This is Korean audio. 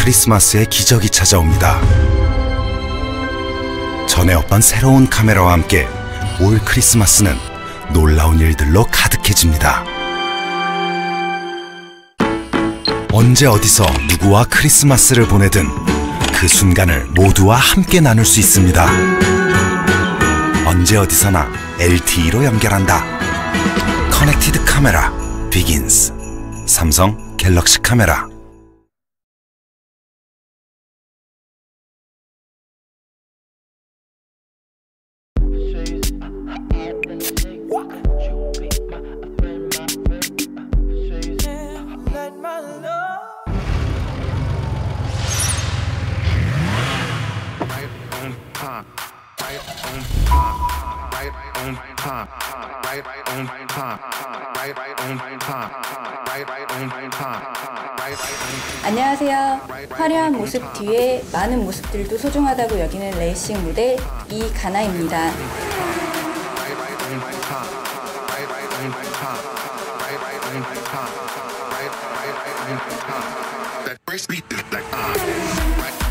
크리스마스의 기적이 찾아옵니다. 전에 없던 새로운 카메라와 함께 올 크리스마스는 놀라운 일들로 가득해집니다. 언제 어디서 누구와 크리스마스를 보내든 그 순간을 모두와 함께 나눌 수 있습니다. 언제 어디서나 LTE로 연결한다. 커넥티드 카메라 비긴스 삼성 갤럭시 카메라 time, right on time, right on time, right on time, right on time, right on time, 안녕하세요. 화려한 모습 뒤에 많은 모습들도 소중하다고 여기는 레이싱 모델 이가나입니다. That brace beat is like ah.